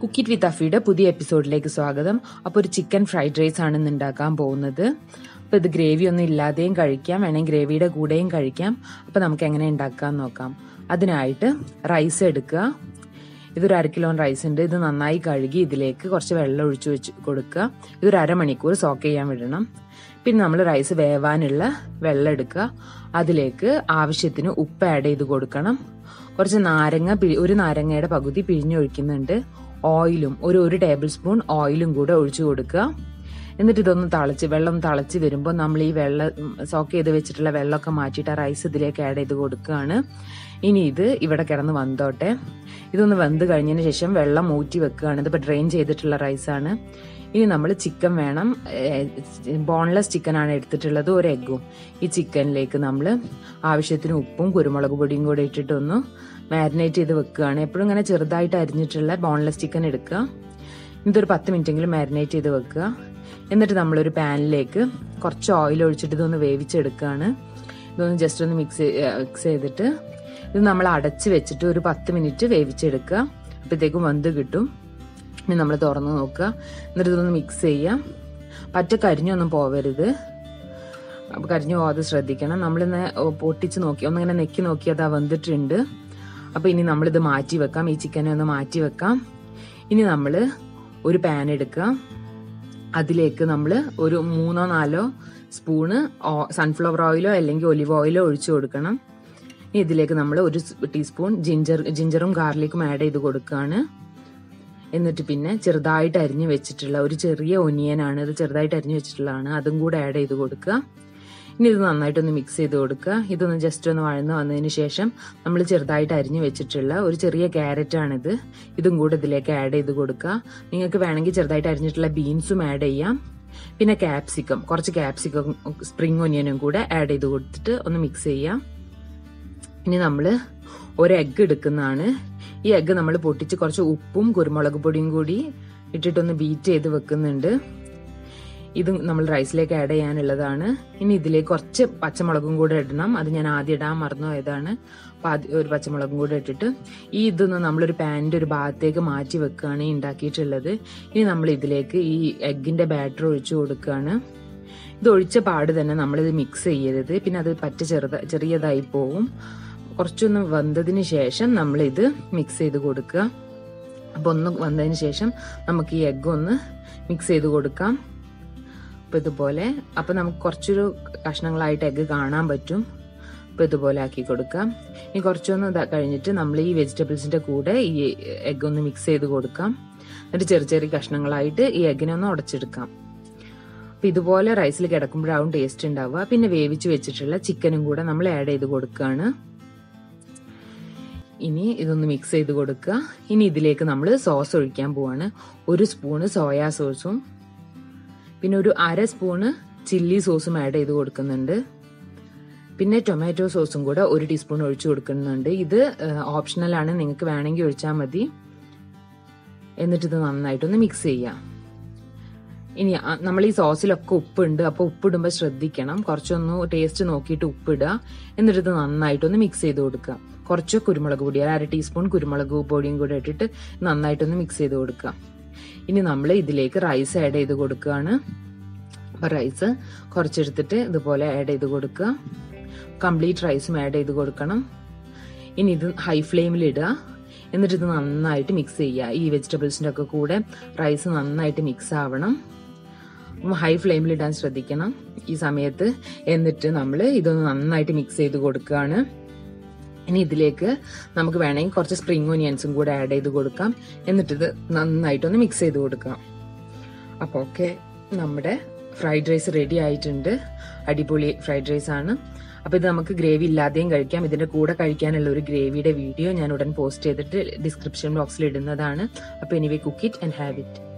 കുക്കിറ്റ് വിത്ത് അഫിയുടെ പുതിയ എപ്പിസോഡിലേക്ക് സ്വാഗതം. അപ്പോൾ ഒരു ചിക്കൻ ഫ്രൈഡ് റൈസ് ആണ് ഇന്ന് ഉണ്ടാക്കാൻ പോകുന്നത്. അപ്പോൾ ഇത് ഗ്രേവി ഒന്നും ഇല്ലാതെയും കഴിക്കാം. വേണമെങ്കിൽ ഗ്രേവിയുടെ കൂടെയും കഴിക്കാം. അപ്പോൾ നമുക്ക് എങ്ങനെ ഉണ്ടാക്കാൻ നോക്കാം. അതിനായിട്ട് റൈസ് എടുക്കുക. ഇതൊരു അര കിലോ റൈസ് ഉണ്ട് ഇത് നന്നായി കഴുകി ഇതിലേക്ക് കുറച്ച് വെള്ളം ഒഴിച്ചു വെച്ച് കൊടുക്കുക. ഇതൊരു അരമണിക്കൂർ സോക്ക് ചെയ്യാൻ വിടണം. പിന്നെ നമ്മൾ റൈസ് വേവാനുള്ള വെള്ളം എടുക്കുക. അതിലേക്ക് ആവശ്യത്തിന് ഉപ്പ് ആഡ് ചെയ്ത് കൊടുക്കണം. കുറച്ച് നാരങ്ങ ഒരു നാരങ്ങയുടെ പകുതി പിഴിഞ്ഞൊഴിക്കുന്നുണ്ട്. ഓയിലും ഒരു ഒരു ടേബിൾ സ്പൂൺ ഓയിലും കൂടെ ഒഴിച്ചു കൊടുക്കുക. എന്നിട്ട് ഇതൊന്ന് തളച്ച് വെള്ളം തളച്ച് വരുമ്പോൾ നമ്മൾ ഈ വെള്ളം സോക്ക് ചെയ്ത് വെച്ചിട്ടുള്ള വെള്ളമൊക്കെ മാറ്റിയിട്ട് ആ റൈസ് ഇതിലേക്ക് ആഡ് ചെയ്ത് കൊടുക്കുകയാണ്. ഇനി ഇത് ഇവിടെ കിടന്ന് വന്നോട്ടെ. ഇതൊന്ന് വെന്ത് കഴിഞ്ഞതിന് ശേഷം വെള്ളം ഊറ്റി വെക്കുകയാണ്. ഇതിപ്പോൾ ഡ്രെയിൻ ചെയ്തിട്ടുള്ള റൈസാണ് ഇനി നമ്മൾ ചിക്കൻ വേണം. ബോൺലെസ് ചിക്കൻ ആണ് എടുത്തിട്ടുള്ളത് ഒരു എഗ്ഗും ഈ ചിക്കനിലേക്ക് നമ്മൾ ആവശ്യത്തിന് ഉപ്പും കുരുമുളക് പൊടിയും കൂടെ ഇട്ടിട്ടൊന്ന് മാരിനേറ്റ് ചെയ്ത് വെക്കുകയാണ്. എപ്പോഴും ഇങ്ങനെ ചെറുതായിട്ട് അരിഞ്ഞിട്ടുള്ള ബോൺലെസ് ചിക്കൻ എടുക്കുക. ഇതൊരു പത്ത് മിനിറ്റെങ്കിലും മാരിനേറ്റ് ചെയ്ത് വെക്കുക. എന്നിട്ട് നമ്മളൊരു പാനിലേക്ക് കുറച്ച് ഓയിൽ ഒഴിച്ചിട്ട് ഇതൊന്ന് വേവിച്ചെടുക്കുകയാണ് ഇതൊന്ന് ജസ്റ്റ് ഒന്ന് മിക്സ് മിക്സ് ചെയ്തിട്ട് ഇത് നമ്മൾ അടച്ച് വെച്ചിട്ട് ഒരു പത്ത് മിനിറ്റ് വേവിച്ചെടുക്കുക. അപ്പോഴത്തേക്കും വന്ത് കിട്ടും. ഇനി നമ്മൾ തുറന്ന് നോക്കുക. എന്നിട്ട് ഇതൊന്ന് മിക്സ് ചെയ്യാം പറ്റ കരിഞ്ഞൊന്നും പോവരുത്. അപ്പോൾ കരിഞ്ഞു പോകാതെ ശ്രദ്ധിക്കണം. നമ്മളിന്ന് പൊട്ടിച്ച് നോക്കി ഒന്നിങ്ങനെ നെക്കി നോക്കി അതാ വന്നിട്ടുണ്ട് അപ്പോൾ ഇനി നമ്മളിത് മാറ്റി വെക്കാം. ഈ ചിക്കനെ ഒന്ന് മാറ്റി വെക്കാം. ഇനി നമ്മൾ ഒരു പാൻ എടുക്കുക. അതിലേക്ക് നമ്മൾ ഒരു മൂന്നോ നാലോ സ്പൂണ് സൺഫ്ലവർ ഓയിലോ അല്ലെങ്കിൽ ഒലിവ് ഓയിലോ ഒഴിച്ചു കൊടുക്കണം. ഇതിലേക്ക് നമ്മൾ ഒരു ടീസ്പൂൺ ജിഞ്ചർ ജിഞ്ചറും ഗാർലിക്കും ആഡ് ചെയ്ത് കൊടുക്കുകയാണ് എന്നിട്ട് പിന്നെ ചെറുതായിട്ട് അരിഞ്ഞു വെച്ചിട്ടുള്ള ഒരു ചെറിയ ഒനിയനാണ് ഇത് ചെറുതായിട്ട് അരിഞ്ഞു വെച്ചിട്ടുള്ളതാണ്. അതും കൂടെ ആഡ് ചെയ്ത് കൊടുക്കുക. ഇനി ഇത് നന്നായിട്ടൊന്ന് മിക്സ് ചെയ്ത് കൊടുക്കുക. ഇതൊന്ന് ജസ്റ്റ് ഒന്ന് വഴന്ന് വന്നതിന് ശേഷം നമ്മൾ ചെറുതായിട്ട് അരിഞ്ഞു വെച്ചിട്ടുള്ള ഒരു ചെറിയ ക്യാരറ്റ് ആണിത്. ഇതും കൂടെ ഇതിലേക്ക് ആഡ് ചെയ്ത് കൊടുക്കുക. നിങ്ങൾക്ക് വേണമെങ്കിൽ ചെറുതായിട്ട് അരിഞ്ഞിട്ടുള്ള ബീൻസും ആഡ് ചെയ്യാം. പിന്നെ ക്യാപ്സിക്കം കുറച്ച് ക്യാപ്സിക്കം സ്പ്രിംഗ് ഒനിയനും കൂടെ ആഡ് ചെയ്ത് കൊടുത്തിട്ട് ഒന്ന് മിക്സ് ചെയ്യാം. ഇനി നമ്മൾ ഒരു എഗ്ഗ് എടുക്കുന്നതാണ്. ഈ എഗ്ഗ് നമ്മൾ പൊട്ടിച്ച് കുറച്ച് ഉപ്പും കുരുമുളക് പൊടിയും കൂടി ഇട്ടിട്ടൊന്ന് ബീറ്റ് ചെയ്ത് വെക്കുന്നുണ്ട്. ഇത് നമ്മൾ റൈസിലേക്ക് ആഡ് ചെയ്യാനുള്ളതാണ്. ഇനി ഇതിലേക്ക് കുറച്ച് പച്ചമുളകും കൂടെ ഇടണം. അത് ഞാൻ ആദ്യം ഇടാൻ മറന്നു പോയതാണ്. ആദ്യം ഒരു പച്ചമുളകും കൂടെ ഇട്ടിട്ട് ഈ ഇതൊന്ന് നമ്മളൊരു പാനിന്റെ ഒരു ഭാഗത്തേക്ക് മാറ്റി വെക്കുകയാണ് ഉണ്ടാക്കിയിട്ടുള്ളത്. ഇനി നമ്മൾ ഇതിലേക്ക് ഈ എഗ്ഗിന്റെ ബാറ്റർ ഒഴിച്ചു കൊടുക്കുകയാണ്. ഇത് ഒഴിച്ച പാട് തന്നെ നമ്മളിത് മിക്സ് ചെയ്യരുത്. പിന്നെ അത് പറ്റ ചെറുത ചെറിയതായി പോവും. കുറച്ചൊന്ന് വന്നതിന് ശേഷം നമ്മൾ ഇത് മിക്സ് ചെയ്ത് കൊടുക്കുക. അപ്പോൾ ഒന്ന് വന്നതിന് ശേഷം നമുക്ക് ഈ എഗ്ഗ് ഒന്ന് മിക്സ് ചെയ്ത് കൊടുക്കാം. അപ്പോൾ ഇതുപോലെ. അപ്പോൾ നമുക്ക് കുറച്ചൊരു കഷ്ണങ്ങളായിട്ട് എഗ്ഗ് കാണാൻ പറ്റും. അപ്പോൾ ഇതുപോലെ ആക്കി കൊടുക്കാം ഇനി കുറച്ചൊന്ന് കഴിഞ്ഞിട്ട് നമ്മൾ ഈ വെജിറ്റബിൾസിന്റെ കൂടെ ഈ എഗ്ഗ് ഒന്ന് മിക്സ് ചെയ്ത് കൊടുക്കാം. എന്നിട്ട് ചെറിയ ചെറിയ കഷ്ണങ്ങളായിട്ട് ഈ എഗ്ഗിനെ ഒന്ന് ഉടച്ചെടുക്കാം. അപ്പോൾ ഇതുപോലെ റൈസിൽ കിടക്കുമ്പോഴാവും ടേസ്റ്റ് ഉണ്ടാവുക. പിന്നെ വേവിച്ച് വെച്ചിട്ടുള്ള ചിക്കനും കൂടെ നമ്മൾ ആഡ് ചെയ്ത് കൊടുക്കുകയാണ്. ഇനി ഇതൊന്ന് മിക്സ് ചെയ്ത് കൊടുക്കുക. ഇനി ഇതിലേക്ക് നമ്മൾ സോസ് ഒഴിക്കാൻ പോവാണ്. ഒരു സ്പൂണ് സോയാ സോസും പിന്നെ ഒരു അര സ്പൂണ് ചില്ലി സോസും ആഡ് ചെയ്ത് കൊടുക്കുന്നുണ്ട്. പിന്നെ ടൊമാറ്റോ സോസും കൂടെ ഒരു ടീസ്പൂൺ ഒഴിച്ചു കൊടുക്കുന്നുണ്ട്. ഇത് ഓപ്ഷണലാണ് നിങ്ങൾക്ക് വേണമെങ്കിൽ ഒഴിച്ചാൽ മതി. എന്നിട്ട് ഇത് നന്നായിട്ടൊന്ന് മിക്സ് ചെയ്യാം. ഇനി നമ്മൾ ഈ സോസിലൊക്കെ ഉപ്പുണ്ട്. അപ്പോൾ ഉപ്പിടുമ്പോൾ ശ്രദ്ധിക്കണം. കുറച്ചൊന്ന് ടേസ്റ്റ് നോക്കിയിട്ട് ഉപ്പിടുക എന്നിട്ട് ഇത് നന്നായിട്ടൊന്ന് മിക്സ് ചെയ്ത് കൊടുക്കുക കുറച്ച് കുരുമുളക് പൊടി അര ടീസ്പൂൺ കുരുമുളക് പൊടിയും കൂടെ ഇട്ടിട്ട് നന്നായിട്ടൊന്ന് മിക്സ് ചെയ്ത് കൊടുക്കുക ഇനി നമ്മൾ ഇതിലേക്ക് റൈസ് ആഡ് ചെയ്ത് കൊടുക്കുകയാണ്. അപ്പോൾ റൈസ് കുറച്ചെടുത്തിട്ട് ഇതുപോലെ ആഡ് ചെയ്ത് കൊടുക്കുക. കംപ്ലീറ്റ് റൈസും ആഡ് ചെയ്ത് കൊടുക്കണം. ഇനി ഇത് ഹൈ ഫ്ലെയിമിൽ ഇടുക. എന്നിട്ട് ഇത് നന്നായിട്ട് മിക്സ് ചെയ്യുക. ഈ വെജിറ്റബിൾസിന്റെ ഒക്കെ കൂടെ റൈസ് നന്നായിട്ട് മിക്സ് ആവണം. ഹൈ ഫ്ലെയിമിൽ ഇടാൻ ശ്രദ്ധിക്കണം ഈ സമയത്ത്. എന്നിട്ട് നമ്മൾ ഇതൊന്ന് നന്നായിട്ട് മിക്സ് ചെയ്ത് കൊടുക്കുകയാണ്. ഇനി ഇതിലേക്ക് നമുക്ക് വേണമെങ്കിൽ കുറച്ച് സ്പ്രിംഗ് ഒനിയൻസും കൂടെ ആഡ് ചെയ്ത് കൊടുക്കാം. എന്നിട്ട് ഇത് നന്നായിട്ടൊന്ന് മിക്സ് ചെയ്ത് കൊടുക്കാം. അപ്പോൾ ഓക്കെ നമ്മുടെ ഫ്രൈഡ് റൈസ് റെഡി ആയിട്ടുണ്ട്. അടിപൊളി ഫ്രൈഡ് റൈസ് ആണ്. അപ്പോൾ ഇത് നമുക്ക് ഗ്രേവി ഇല്ലാതെയും കഴിക്കാം. ഇതിന്റെ കൂടെ കഴിക്കാനുള്ള ഒരു ഗ്രേവിയുടെ വീഡിയോ ഞാൻ ഉടൻ പോസ്റ്റ് ചെയ്തിട്ട് ഡിസ്ക്രിപ്ഷൻ ബോക്സിൽ ഇടുന്നതാണ്. അപ്പോൾ anyway cook it and have it